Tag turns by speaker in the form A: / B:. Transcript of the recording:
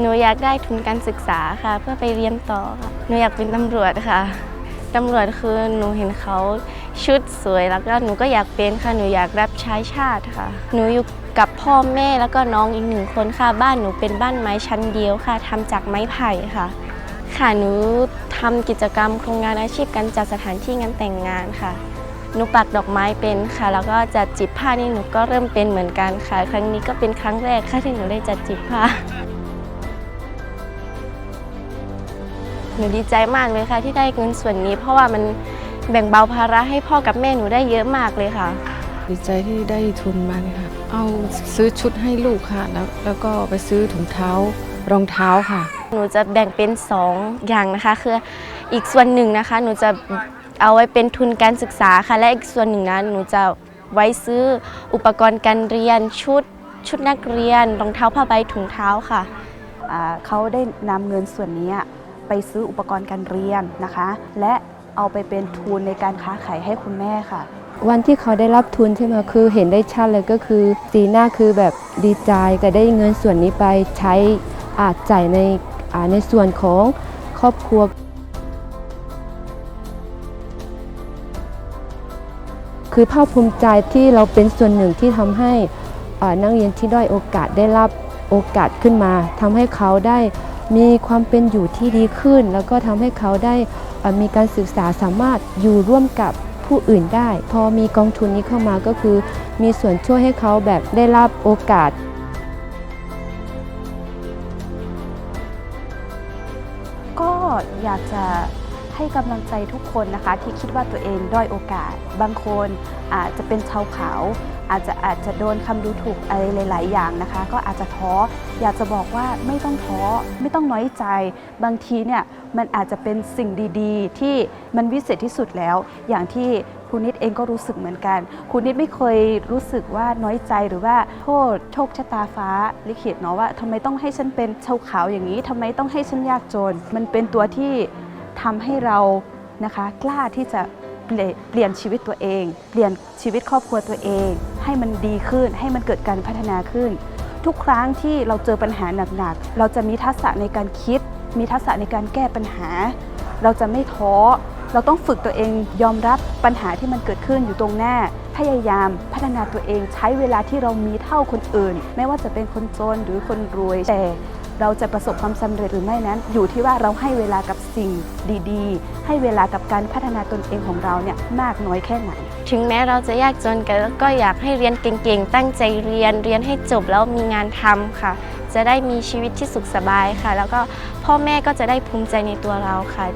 A: หนูอยากได้ทุนการศึกษาค่ะ เพื่อไปเรียนต่อค่ะหนูอยากเป็นตำรวจค่ะตำรวจคือหนูเห็นเขาชุดสวยแล้วก็หนูก็อยากเป็นค่ะหนูอยากรับใช้ชาติค่ะ หนูอยู่กับพ่อแม่แล้วก็น้องอีกหนึ่งคนค่ะ บ้านหนูเป็นบ้านไม้ชั้นเดียวค่ะทำจากไม้ไผ่ค่ะ ค่ะหนูทำกิจกรรมโครงงานอาชีพการจัดสถานที่งานแต่งงานค่ะหนูปักดอกไม้เป็นค่ะ แล้วก็จัดจิบผ้านี่หนูก็เริ่มเป็นเหมือนกันค่ะ ครั้งนี้ก็เป็นครั้งแรกค่ะที่หนูได้จัดจิบผ้า หนูดีใจมากเลยค่ะ ที่ได้เงินส่วนนี้ เพราะว่ามันแบ่งเบาภาระให้พ่อกับแม่หนูได้เยอะมากเลยค่ะ
B: ดีใจที่ได้ทุนมาเนี่ยค่ะ เอาซื้อชุดให้ลูกค่ะ แล้วแล้วก็ไปซื้อถุงเท้ารองเท้าค่ะ
A: หนูจะแบ่งเป็น 2 อย่างนะคะ คืออีกส่วนหนึ่งนะคะ หนูจะเอาไว้เป็นทุนการศึกษาค่ะ และอีกส่วนหนึ่งนะหนูจะไว้ซื้ออุปกรณ์การเรียนชุด ชุดนักเรียนรองเท้าผ้าใบถุงเท้าค่ะ
C: อ่าเขาได้นำเงินส่วนนี้ ไปซื้ออุปกรณ์การเรียนนะคะ และเอาไปเป็นทุนในการค้าขายให้คุณแม่ค่ะ
D: วันที่เขาได้รับทุนใช่ไหมคือเห็นได้ชัดเลยก็คือ สีหน้าคือแบบดีใจก็ได้เงินส่วนนี้ไปใช้อาจจ่ายในในส่วนของครอบครัวคือภาคภูมิใจที่เราเป็นส่วนหนึ่งที่ทำให้นักเรียนที่ด้อยโอกาสได้รับโอกาสขึ้นมาทำให้เขาได้ มีความเป็นอยู่ที่ดีขึ้น แล้วก็ทำให้เขาได้มีการศึกษาสามารถอยู่ร่วมกับผู้อื่นได้ พอมีกองทุนนี้เข้ามาก็คือ มีส่วนช่วยให้เขาแบบได้รับโอกาส
C: ก็อยากจะ ให้กำลังใจทุกคนนะคะที่คิดว่าตัวเองด้อยโอกาส บางคนอาจจะเป็นชาวเขาอาจจะอาจจะโดนคำดูถูกอะไรหลาย ๆ อย่างนะคะ ก็อาจจะท้ออยากจะบอกว่าไม่ต้องท้อไม่ต้องน้อยใจ บางทีเนี่ยมันอาจจะเป็นสิ่งดีๆ ที่มันวิเศษที่สุดแล้ว อย่างที่คุณนิดเองก็รู้สึกเหมือนกัน คุณนิดไม่เคยรู้สึกว่าน้อยใจหรือว่าโทษโชคชะตาฟ้าลิขิตเนาะว่าทำไมต้องให้ฉันเป็นชาวขาวอย่างนี้ทำไมต้องให้ฉันยากจน มันเป็นตัวที่ ทำให้เรานะคะกล้าที่จะเปลี่ยนเปลี่ยนชีวิตตัวเอง เปลี่ยนชีวิตครอบครัวตัวเอง ให้มันดีขึ้น ให้มันเกิดการพัฒนาขึ้น ทุกครั้งที่เราเจอปัญหาหนักๆ เราจะมีทักษะในการคิด มีทักษะในการแก้ปัญหา เราจะไม่ท้อ เราต้องฝึกตัวเองยอมรับปัญหาที่มันเกิดขึ้นอยู่ตรงหน้า พยายามพัฒนาตัวเองใช้เวลาที่เรามีเท่าคนอื่น ไม่ว่าจะเป็นคนจนหรือคนรวยแต่ เราจะประสบความสำเร็จหรือไม่นั้น อยู่ที่ว่าเราให้เวลากับสิ่งดีๆ ให้เวลากับการพัฒนาตนเองของเราเนี่ยมากน้อยแค่ไหน
A: ถึงแม้เราจะยากจนกันก็อยากให้เรียนเก่งๆ ตั้งใจเรียนเรียนให้จบแล้วมีงานทำค่ะ จะได้มีชีวิตที่สุขสบายค่ะ แล้วก็พ่อแม่ก็จะได้ภูมิใจในตัวเราค่ะ